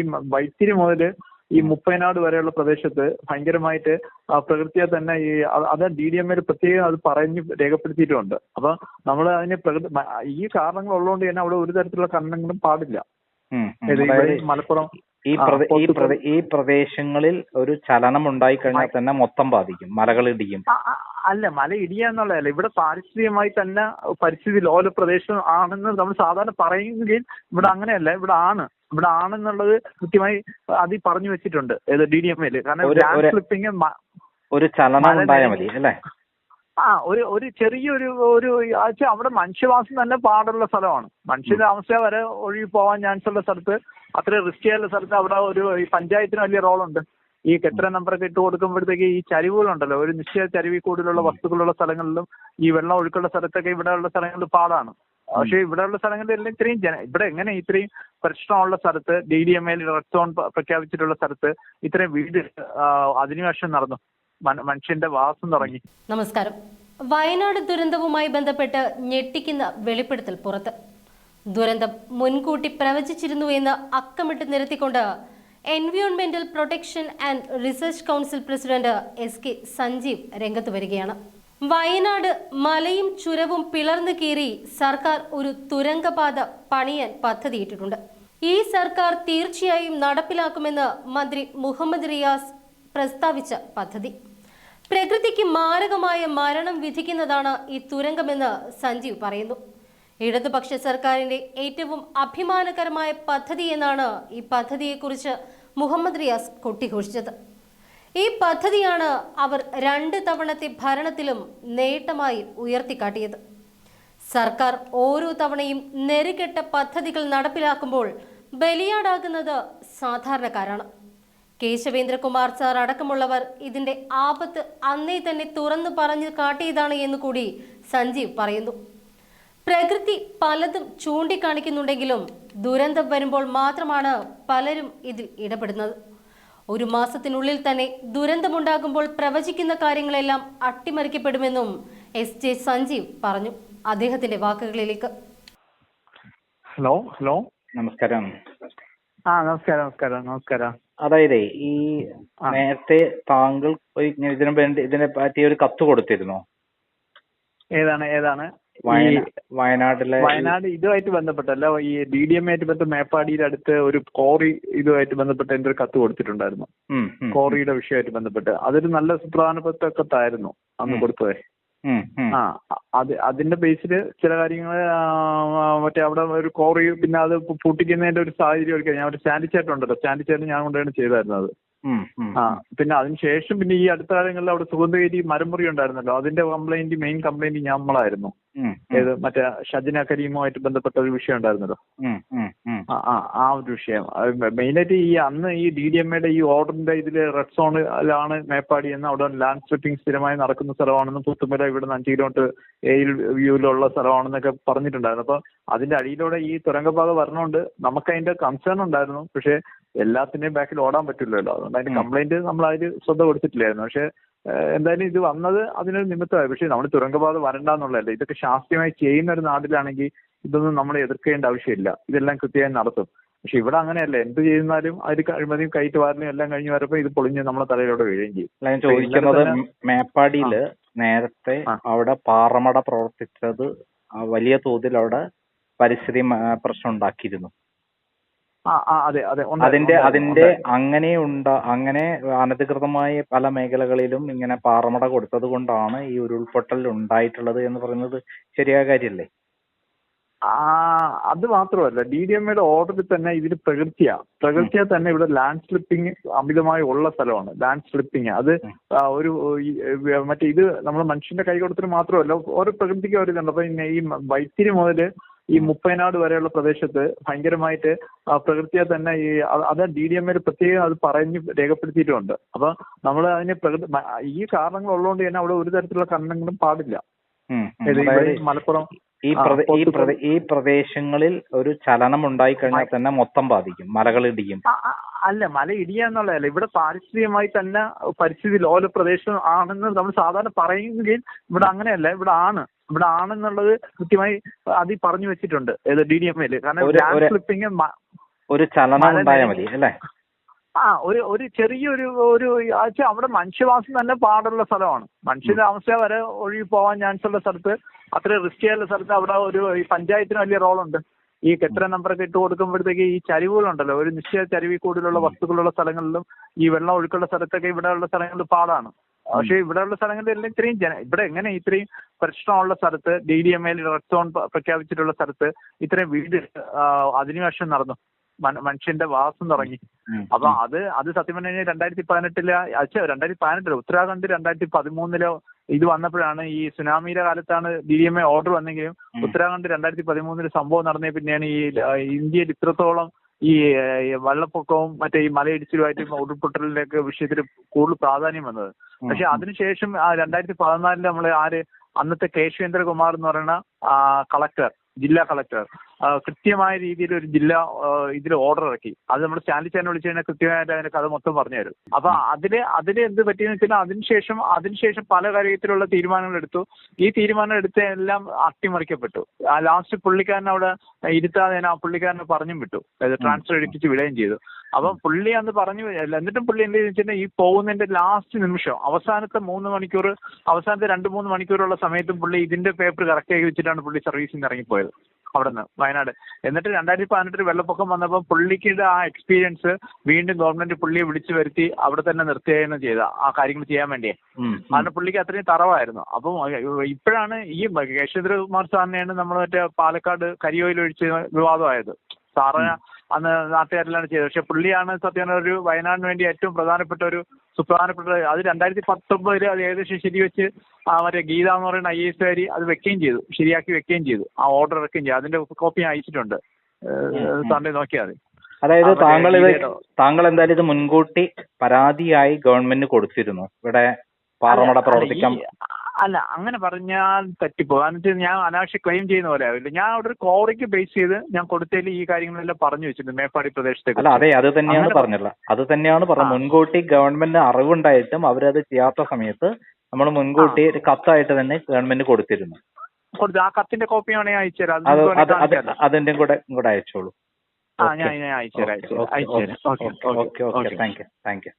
ഈ വൈത്തിരി മുതൽ ഈ മുപ്പൈനാട് വരെയുള്ള പ്രദേശത്ത് ഭയങ്കരമായിട്ട് പ്രകൃതിയെ തന്നെ ഈ അത് ഡി ഡി എം എ പ്രത്യേകം അത് പറഞ്ഞ് രേഖപ്പെടുത്തിയിട്ടുണ്ട്. അപ്പൊ നമ്മൾ അതിന് പ്രകൃതി ഈ കാരണങ്ങൾ ഉള്ളതുകൊണ്ട് തന്നെ അവിടെ ഒരു തരത്തിലുള്ള കണ്ണങ്ങളും പാടില്ല. മലപ്പുറം ഈ ഈ പ്രദേശങ്ങളിൽ ഒരു ചലനം ഉണ്ടായി കഴിഞ്ഞാൽ തന്നെ മൊത്തം ബാധിക്കും. മലകൾ ഇടിയും. ആ, ആ, അല്ല മല ഇടിയ എന്നുള്ളതല്ല. ഇവിടെ പാരിസ്ഥിതികമായി തന്നെ പരിസ്ഥിതി ലോല പ്രദേശം ആണെന്ന് നമ്മൾ സാധാരണ പറയുമെങ്കിൽ ഇവിടെ അങ്ങനെയല്ല. ഇവിടെ ആണ്. ഇവിടെ ആണെന്നുള്ളത് കൃത്യമായി അതിൽ പറഞ്ഞു വെച്ചിട്ടുണ്ട്. ഏത് ഡി ഡി എം എൽ കാരണം ലാൻഡ് സ്ലിപ്പിംഗ് ഒരു ചലനം മല ഉണ്ടായാൽ മതി അല്ലേ? ആ ഒരു ഒരു ചെറിയൊരു ഒരു ആഴ്ച അവിടെ മനുഷ്യവാസം തന്നെ പാടുള്ള സ്ഥലമാണ്. മനുഷ്യ അവസ്ഥ വരെ ഒഴുകി പോവാൻ ചാൻസ് ഉള്ള സ്ഥലത്ത് അത്ര റിസ്ക് ചെയ്യാനുള്ള സ്ഥലത്ത് അവിടെ ഒരു ഈ പഞ്ചായത്തിന് വലിയ റോളുണ്ട്. ഈ കെട്ടിട നമ്പറൊക്കെ ഇട്ട് കൊടുക്കുമ്പോഴത്തേക്ക് ഈ ചരിവുകളുണ്ടല്ലോ. ഒരു നിശ്ചയ ചരിവിൽ കൂടുതലുള്ള വസ്തുക്കളുള്ള സ്ഥലങ്ങളിലും ഈ വെള്ളം ഒഴുക്കുള്ള സ്ഥലത്തൊക്കെ ഇവിടെയുള്ള സ്ഥലങ്ങളിൽ പാടാണ്. പക്ഷേ ഇവിടെയുള്ള സ്ഥലങ്ങളിലെല്ലാം ഇത്രയും ജന ഇവിടെ എങ്ങനെ ഇത്രയും പ്രശ്നമുള്ള സ്ഥലത്ത് D D M L red zone പ്രഖ്യാപിച്ചിട്ടുള്ള സ്ഥലത്ത് ഇത്രയും വീട് അധിനിവേശം നടന്നു. മനുഷ്യന്റെ വാസം തുടങ്ങി. നമസ്കാരം. വയനാട് ദുരന്തവുമായി ബന്ധപ്പെട്ട് ഞെട്ടിക്കുന്ന വെളിപ്പെടുത്തൽ പുറത്ത്. ദുരന്തം മുൻകൂട്ടി പ്രവചിച്ചിരുന്നു എന്ന് അക്കമിട്ട് നിരത്തിക്കൊണ്ട് എൻവിയോൺമെന്റൽ protection and research council president S K Sanjeev രംഗത്ത് വരികയാണ്. വയനാട് മലയും ചുരവും പിളർന്നു കീറി സർക്കാർ ഒരു തുരങ്കപാത പണിയാൻ പദ്ധതിയിട്ടിട്ടുണ്ട്. ഈ സർക്കാർ തീർച്ചയായും നടപ്പിലാക്കുമെന്ന് മന്ത്രി മുഹമ്മദ് റിയാസ് പ്രസ്താവിച്ച പദ്ധതി. പ്രകൃതിക്ക് മാരകമായ മരണം വിധിക്കുന്നതാണ് ഈ തുരങ്കമെന്ന് സഞ്ജീവ് പറയുന്നു. ഇടതുപക്ഷ സർക്കാരിന്റെ ഏറ്റവും അഭിമാനകരമായ പദ്ധതി എന്നാണ് ഈ പദ്ധതിയെക്കുറിച്ച് മുഹമ്മദ് റിയാസ് കൊട്ടിഘോഷിച്ചത്. ഈ പദ്ധതിയാണ് അവർ രണ്ട് തവണത്തെ ഭരണത്തിലും നേട്ടമായി ഉയർത്തിക്കാട്ടിയത്. സർക്കാർ ഓരോ തവണയും നെറുകെട്ട പദ്ധതികൾ നടപ്പിലാക്കുമ്പോൾ ബലിയാടാകുന്നത് സാധാരണക്കാരാണ്. കേശവേന്ദ്രകുമാർ സാർ അടക്കമുള്ളവർ ഇതിന്റെ ആപത്ത് അന്നേ തന്നെ തുറന്നു പറഞ്ഞു കാട്ടിയതാണ് എന്ന് കൂടി സഞ്ജീവ് പറയുന്നു. പ്രകൃതി പലതും ചൂണ്ടിക്കാണിക്കുന്നുണ്ടെങ്കിലും ദുരന്തം വരുമ്പോൾ മാത്രമാണ് പലരും ഇതിൽ ഇടപെടുന്നത്. ഒരു മാസത്തിനുള്ളിൽ തന്നെ ദുരന്തമുണ്ടാകുമ്പോൾ പ്രവചിക്കുന്ന കാര്യങ്ങളെല്ലാം അട്ടിമറിക്കപ്പെടുമെന്നും എസ് ജെ സഞ്ജീവ് പറഞ്ഞു. അദ്ദേഹത്തിന്റെ വാക്കുകളിലേക്ക്. Hello hello. നമസ്കാരം. ആ നമസ്കാരം നമസ്കാരം നമസ്കാരം. അതായത് ഈ നേരത്തെ താങ്കൾ ഇതിനു വേണ്ടി ഇതിനെ പറ്റി ഒരു കത്ത് കൊടുത്തിരുന്നു. ഏതാണ് ഏതാണ്? വയനാട്ടിലെ വയനാട് ഇതുമായിട്ട് ബന്ധപ്പെട്ടല്ല ഈ ഡി ഡി എം ആയിട്ട് ബന്ധപ്പെട്ട് മേപ്പാടിയുടെ അടുത്ത് ഒരു കോറി ഇതുമായിട്ട് ബന്ധപ്പെട്ട് എന്റെ ഒരു കത്ത് കൊടുത്തിട്ടുണ്ടായിരുന്നു. കോറിയുടെ വിഷയമായിട്ട് ബന്ധപ്പെട്ട്. അതൊരു നല്ല സുപ്രധാനപ്പെട്ട കത്തായിരുന്നു അന്ന്. കൊടുത്തത്. ആ അത് അതിന്റെ ബേസിൽ ചില കാര്യങ്ങൾ മറ്റേ അവിടെ ഒരു കോറി പിന്നെ അത് പൂട്ടിക്കുന്നതിന്റെ ഒരു സാഹചര്യം ഒക്കെ ഞാൻ ഒരു സ്റ്റാൻഡ് ചേട്ടൻ ഉണ്ടല്ലോ സ്റ്റാൻഡ് ചേട്ടൻ ഞാൻ കൊണ്ടാണ് ചെയ്തായിരുന്നത് ആ പിന്നെ അതിനുശേഷം പിന്നെ ഈ അടുത്ത കാലങ്ങളിൽ അവിടെ സുഗന്ധഗിരി മരമുറി ഉണ്ടായിരുന്നല്ലോ. അതിന്റെ കംപ്ലൈന്റ് മെയിൻ കംപ്ലൈന്റ് നമ്മളായിരുന്നു. ഉം, ഏത് മറ്റേ ഷജിന കരീമുമായിട്ട് ബന്ധപ്പെട്ട ഒരു വിഷയം ഉണ്ടായിരുന്നല്ലോ. ആ ആ ആ ഒരു വിഷയം. മെയിനായിട്ട് ഈ അന്ന് ഈ ഡി ഡി എം എയുടെ ഈ ഓർഡറിന്റെ ഇതിൽ റെഡ് സോണിലാണ് മേപ്പാടി എന്ന് അവിടെ ലാൻഡ് സ്ട്രിപ്പിംഗ് സ്ഥിരമായി നടക്കുന്ന സ്ഥലമാണെന്ന് പുത്തുമല ഇവിടെ നിന്ന് അഞ്ച് കിലോമീറ്റർ എയിൽ വ്യൂവിലുള്ള സ്ഥലമാണെന്നൊക്കെ പറഞ്ഞിട്ടുണ്ടായിരുന്നു. അപ്പൊ അതിന്റെ അടിയിലൂടെ ഈ തുരങ്കപാത വരണോണ്ട് നമുക്ക് അതിന്റെ കൺസേൺ ഉണ്ടായിരുന്നു. പക്ഷെ എല്ലാത്തിന്റെയും ബാക്കിൽ ഓടാൻ പറ്റില്ലല്ലോ. അതുകൊണ്ട് അതിന്റെ കംപ്ലൈന്റ് നമ്മൾ അതിൽ ശ്രദ്ധ കൊടുത്തിട്ടില്ലായിരുന്നു. പക്ഷെ എന്തായാലും ഇത് വന്നത് അതിനൊരു നിമിത്തമായി. പക്ഷെ നമ്മൾ തുരങ്കപാത വരണ്ടെന്നുള്ളതല്ല ഇതൊക്കെ ശാസ്ത്രീയമായി ചെയ്യുന്ന ഒരു നാട്ടിലാണെങ്കിൽ ഇതൊന്നും നമ്മൾ എതിർക്കേണ്ട ആവശ്യമില്ല. ഇതെല്ലാം കൃത്യമായി നടത്തും. പക്ഷെ ഇവിടെ അങ്ങനെയല്ല. എന്ത് ചെയ്യുന്നാലും അതിൽ അഴിമതിയും കയറ്റ് വാരനും എല്ലാം കഴിഞ്ഞ് വരപ്പോ ഇത് പൊളിഞ്ഞ് നമ്മളെ തലയിലോട്ട് വീഴുകയും ചെയ്യും. ഞാൻ ചോദിക്കുന്നത് മേപ്പാടിയിൽ നേരത്തെ അവിടെ പാറമട പ്രവർത്തിച്ചത് വലിയ തോതിൽ അവിടെ പരിസ്ഥിതി പ്രശ്നം ഉണ്ടാക്കിയിരുന്നു ആ ആ അതെ അതെ ഉണ്ടായിരുന്നു, അതിന്റെ അതിന്റെ. അങ്ങനെ ഉണ്ട അങ്ങനെ അനധികൃതമായ പല മേഖലകളിലും ഇങ്ങനെ പാറമട കൊടുത്തത് കൊണ്ടാണ് ഈ ഉരുൾപൊട്ടൽ ഉണ്ടായിട്ടുള്ളത് എന്ന് പറയുന്നത് ശരിയായ കാര്യല്ലേ? ആ അത് മാത്രമല്ല ഡി ഡി എം എയുടെ ഓർഡറിൽ തന്നെ ഇതിന് പ്രകൃതിയാ. പ്രകൃതിയാ തന്നെ ഇവിടെ ലാൻഡ് സ്ലിപ്പിംഗ് അമിതമായി ഉള്ള സ്ഥലമാണ് ലാൻഡ് സ്ലിപ്പിംഗ് അത് ഒരു മറ്റേ ഇത് നമ്മൾ മനുഷ്യന്റെ കൈ കൊടുത്തിട്ട് മാത്രമല്ല ഓരോ പ്രകൃതിക്ക് ഒരു ഇതുണ്ട് അപ്പൊ ഈ വൈത്തിരി മുതൽ ഈ മുപ്പൈനാട് വരെയുള്ള പ്രദേശത്ത് ഭയങ്കരമായിട്ട് പ്രകൃതിയെ തന്നെ ഈ അത് ഡി ഡി എം പ്രത്യേകം അത് പറഞ്ഞ് രേഖപ്പെടുത്തിയിട്ടുണ്ട്. അപ്പൊ നമ്മൾ അതിന് പ്രകൃതി ഈ കാരണങ്ങൾ ഉള്ളതുകൊണ്ട് തന്നെ അവിടെ ഒരു തരത്തിലുള്ള ഖനനങ്ങളും പാടില്ല. മലപ്പുറം ഈ ഈ ഈ പ്രദേശങ്ങളിൽ ഒരു ചലനം ഉണ്ടായി കഴിഞ്ഞാൽ തന്നെ മൊത്തം ബാധിക്കും. മലകൾ ഇടിയും. അല്ല മല ഇടിയ എന്നുള്ളതല്ല. ഇവിടെ പാരിസ്ഥിതികമായി തന്നെ പരിസ്ഥിതി ലോല പ്രദേശം ആണെന്ന് നമ്മൾ സാധാരണ പറയുമെങ്കിൽ ഇവിടെ അങ്ങനെയല്ല. ഇവിടെ ആണ്. ഇവിടെ ആണെന്നുള്ളത് കൃത്യമായി അതിൽ പറഞ്ഞു വെച്ചിട്ടുണ്ട്. ഏത് ഡി ഡി എം എൽ കാരണം സ്ലിപ്പിംഗ് ഒരു ചലനം ഉണ്ടായാൽ മതി അല്ലേ? ആ ഒരു ഒരു ചെറിയൊരു ഒരു ആഴ്ച അവിടെ മനുഷ്യവാസം തന്നെ പാടുള്ള സ്ഥലമാണ്. മനുഷ്യ അവസ്ഥ വരെ ഒഴുകി പോവാൻ ചാൻസ് ഉള്ള സ്ഥലത്ത് അത്ര റിസ്ക് ചെയ്യുന്ന സ്ഥലത്ത് അവിടെ ഒരു ഈ പഞ്ചായത്തിന് വലിയ റോളുണ്ട്. ഈ കെട്ടിട നമ്പറൊക്കെ ഇട്ട് കൊടുക്കുമ്പോഴത്തേക്ക് ഈ ചരിവുകളുണ്ടല്ലോ. ഒരു നിശ്ചയ ചരിവിൽ കൂടുതലുള്ള വസ്തുക്കളുള്ള സ്ഥലങ്ങളിലും ഈ വെള്ളം ഒഴുക്കുള്ള സ്ഥലത്തൊക്കെ ഇവിടെയുള്ള സ്ഥലങ്ങളിൽ പാടാണ്. പക്ഷേ ഇവിടെയുള്ള സ്ഥലങ്ങളിൽ എല്ലാം ഇത്രയും ജന ഇവിടെ എങ്ങനെ ഇത്രയും പ്രശ്നമുള്ള സ്ഥലത്ത് ഡി ഡി എം എയിൽ റെഡ് സോൺ പ്രഖ്യാപിച്ചിട്ടുള്ള സ്ഥലത്ത് ഇത്രയും വീട് അധിനിവേശം നടന്നു? മനുഷ്യന്റെ വാസം തുടങ്ങി. അപ്പൊ അത് അത് സത്യം പറഞ്ഞു കഴിഞ്ഞാൽ രണ്ടായിരത്തി പതിനെട്ടിൽ അച്ഛ രണ്ടായിരത്തി പതിനെട്ടിൽ ഉത്തരാഖണ്ഡ് രണ്ടായിരത്തി പതിമൂന്നിലോ ഇത് വന്നപ്പോഴാണ് ഈ സുനാമിയുടെ കാലത്താണ് D D M A order വന്നെങ്കിലും. ഉത്തരാഖണ്ഡ് രണ്ടായിരത്തി പതിമൂന്നിൽ സംഭവം നടന്നേ പിന്നെയാണ് ഈ ഇന്ത്യയിൽ ഇത്രത്തോളം ഈ വെള്ളപ്പൊക്കവും മറ്റേ ഈ മലയിടിച്ചിലുമായിട്ട് ഉരുൾപൊട്ടലിന്റെയൊക്കെ വിഷയത്തിൽ കൂടുതൽ പ്രാധാന്യം വന്നത് പക്ഷെ അതിനുശേഷം രണ്ടായിരത്തി പതിനാലിൽ നമ്മൾ ആര് അന്നത്തെ കേശവേന്ദ്രകുമാർ എന്ന് പറയുന്ന കളക്ടർ ജില്ലാ കളക്ടർ കൃത്യമായ രീതിയിൽ ഒരു ജില്ല ഇതിൽ ഓർഡർ ഇറക്കി. അത് നമ്മൾ സ്റ്റാൻലി ചാനൽ വിളിച്ചു കഴിഞ്ഞാൽ കൃത്യമായിട്ട് അതിന്റെ കഥ മൊത്തം പറഞ്ഞു തരും. അപ്പൊ അതിൽ അതിൽ എന്ത് പറ്റിയെന്ന് വെച്ചാൽ അതിനുശേഷം അതിനുശേഷം പല കാര്യത്തിലുള്ള തീരുമാനങ്ങൾ എടുത്തു. ഈ തീരുമാനം എടുത്ത എല്ലാം അട്ടിമറിക്കപ്പെട്ടു. ആ ലാസ്റ്റ് പുള്ളിക്കാരൻ അവിടെ ഇരുത്താതെ ആ പുള്ളിക്കാരനെ പറഞ്ഞും വിട്ടു. അതായത് ട്രാൻസ്ഫർ എടുപ്പിച്ച് വിടുകയും ചെയ്തു. അപ്പം പുള്ളി അന്ന് പറഞ്ഞു എന്നിട്ടും പുള്ളി എന്ത് ചോദിച്ചാൽ ഈ പോകുന്നതിന്റെ ലാസ്റ്റ് നിമിഷം അവസാനത്തെ മൂന്ന് മണിക്കൂർ അവസാനത്തെ രണ്ട് മൂന്ന് മണിക്കൂറുള്ള സമയത്തും പുള്ളി ഇതിന്റെ പേപ്പർ കറക്റ്റ് ആക്കി വെച്ചിട്ടാണ് പുള്ളി സർവീസിൽ നിന്ന് ഇറങ്ങിപ്പോയത്. അവിടെ നിന്ന് വയനാട്. എന്നിട്ട് രണ്ടായിരത്തി പതിനെട്ടിൽ വെള്ളപ്പൊക്കം വന്നപ്പോൾ പുള്ളിക്ക് ആ എക്സ്പീരിയൻസ് വീണ്ടും ഗവൺമെന്റ് പുള്ളിയെ വിളിച്ചു വരുത്തി അവിടെ തന്നെ നിർത്തുകയാണ് ചെയ്ത ആ കാര്യങ്ങൾ ചെയ്യാൻ വേണ്ടിയേ. കാരണം പുള്ളിക്ക് അത്രയും തറവായിരുന്നു. അപ്പം ഇപ്പോഴാണ് ഈ കേശവകുമാർ സാറിനെയാണ് നമ്മൾ മറ്റേ പാലക്കാട് കരിയോയിൽ ഒഴിച്ച് വിവാദമായത്. സാറിന് അന്ന് നാട്ടുകാരെല്ലാം ചെയ്തത് പക്ഷെ പുള്ളിയാണ് സത്യം ഒരു വയനാടിന് വേണ്ടി ഏറ്റവും പ്രധാനപ്പെട്ട ഒരു സുപ്രധാനപ്പെട്ട അത് രണ്ടായിരത്തി പത്തൊമ്പതിൽ അത് ഏകദേശം ശരിവെച്ച് ആ മറ്റേ ഗീത എന്ന് പറയുന്ന ഐ എസ് കാരി അത് വെക്കുകയും ചെയ്തു. ശരിയാക്കി വെക്കുകയും ചെയ്തു. ആ ഓർഡർ ഇറക്കുകയും ചെയ്തു. അതിന്റെ കോപ്പി ഞാൻ അയച്ചിട്ടുണ്ട്. സാറിന്റെ നോക്കിയാൽ മതി. അതായത് താങ്കൾ ഇത് താങ്കൾ എന്തായാലും ഇത് മുൻകൂട്ടി പരാതിയായി ഗവൺമെന്റിന് കൊടുത്തിരുന്നു. ഇവിടെ പാറമട പ്രവർത്തിക്കാൻ അല്ല അങ്ങനെ പറഞ്ഞാൽ തെറ്റിപ്പോ കാരണം വെച്ചാൽ ഞാൻ അനാവശ്യ ക്ലെയിം ചെയ്യുന്ന പോലെ ആവില്ല. ഞാൻ അവിടെ ഒരു കോറിക്ക് ബേസ് ചെയ്ത് ഞാൻ കൊടുത്തതിൽ ഈ കാര്യങ്ങളെല്ലാം പറഞ്ഞു വെച്ചിട്ടുണ്ട് മേപ്പാടി പ്രദേശത്തേക്ക് അല്ല അതെ അത് തന്നെയാണ് പറഞ്ഞിട്ടുള്ളത് അത് തന്നെയാണ് പറഞ്ഞത്. മുൻകൂട്ടി ഗവൺമെന്റ് അറിവുണ്ടായിട്ടും അവരത് ചെയ്യാത്ത സമയത്ത് നമ്മൾ മുൻകൂട്ടി ഒരു കത്തായിട്ട് തന്നെ ഗവൺമെന്റ് കൊടുത്തിരുന്നു. കൊടുത്തു. ആ കത്തിന്റെ കോപ്പി വേണേ അയച്ചു തരാം അത് നിങ്ങൾക്ക് അത് വേണമെങ്കിൽ അത് അതിന്റെ കൂടെ കൂടെ അയച്ചോളൂ. ആ ഞാൻ ഞാൻ അയച്ചു തരാം അയച്ചു തരാം അയച്ചു തരാം okay okay okay. Thank you thank you.